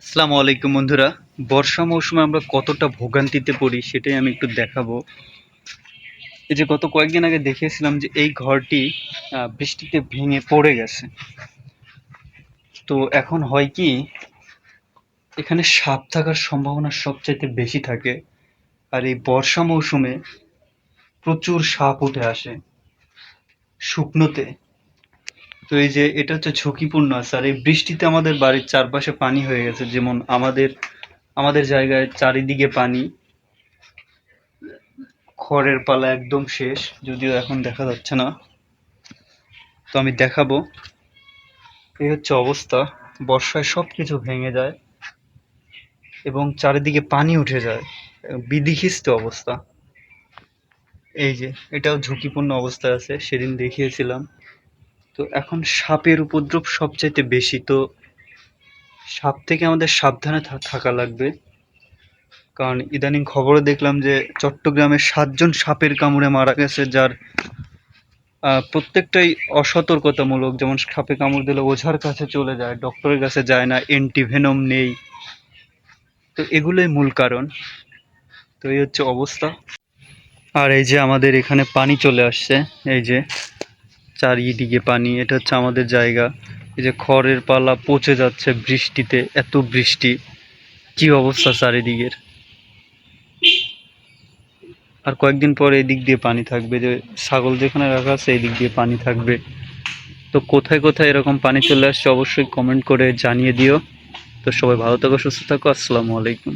আসসালামু আলাইকুম বন্ধুরা। বর্ষা মৌসুমে আমরা কতটা ভোগান্তিতে পড়ি সেটাই আমি একটু দেখাবো। এই যে গত কয়েকদিন আগে দেখিয়েছিলাম যে এই ঘরটি বৃষ্টিতে ভেঙে পড়ে গেছে। তো এখন হয় কি, এখানে সাপ থাকার সম্ভাবনা সবচাইতে বেশি থাকে আর এই বর্ষা মৌসুমে প্রচুর সাপ উঠে আসে। শুকনোতে তো এই যে এটা হচ্ছে ঝুঁকিপূর্ণ আর এই বৃষ্টিতে আমাদের বাড়ির চারপাশে পানি হয়ে গেছে, যেমন আমাদের আমাদের জায়গায় চারিদিকে পানি। খড়ের পালা একদম শেষ, যদিও এখন দেখা যাচ্ছে না। তো আমি দেখাবো। এই হচ্ছে অবস্থা। বর্ষায় সব কিছু ভেঙে যায় এবং চারিদিকে পানি উঠে যায়। বিধিখিস্ত অবস্থা। এই যে, এটাও ঝুঁকিপূর্ণ অবস্থায় আছে, সেদিন দেখিয়েছিলাম। তো এখন সাপের উপদ্রব সবচাইতে বেশি, তো সাপ থেকে আমাদের সাবধানে থাকা লাগবে। কারণ ইদানিং খবরে দেখলাম যে চট্টগ্রামে সাতজন সাপের কামড়ে মারা গেছে, যার প্রত্যেকটাই অসতর্কতামূলক। যেমন সাপে কামড় দিলে ওঝার কাছে চলে যায়, ডক্টরের কাছে যায় না অ্যান্টিভেনম নেই। তো এগুলোই মূল কারণ। তো এই হচ্ছে অবস্থা। আর এই যে আমাদের এখানে পানি চলে আসছে, এই যে চারিদিকে পানি, এটা হচ্ছে আমাদের জায়গা। এই যে খড়ের পালা পচে যাচ্ছে বৃষ্টিতে, এত বৃষ্টি। কি অবস্থা চারিদিকের? আর কয়েকদিন পর এই দিক দিয়ে পানি থাকবে, যে ছাগল যেখানে রাখা আছে এই দিক দিয়ে পানি থাকবে। তো কোথায় কোথায় এরকম পানি চলে আসছে অবশ্যই কমেন্ট করে জানিয়ে দিও। তো সবাই ভালো থাকো, সুস্থ থাকো, আসসালামু আলাইকুম।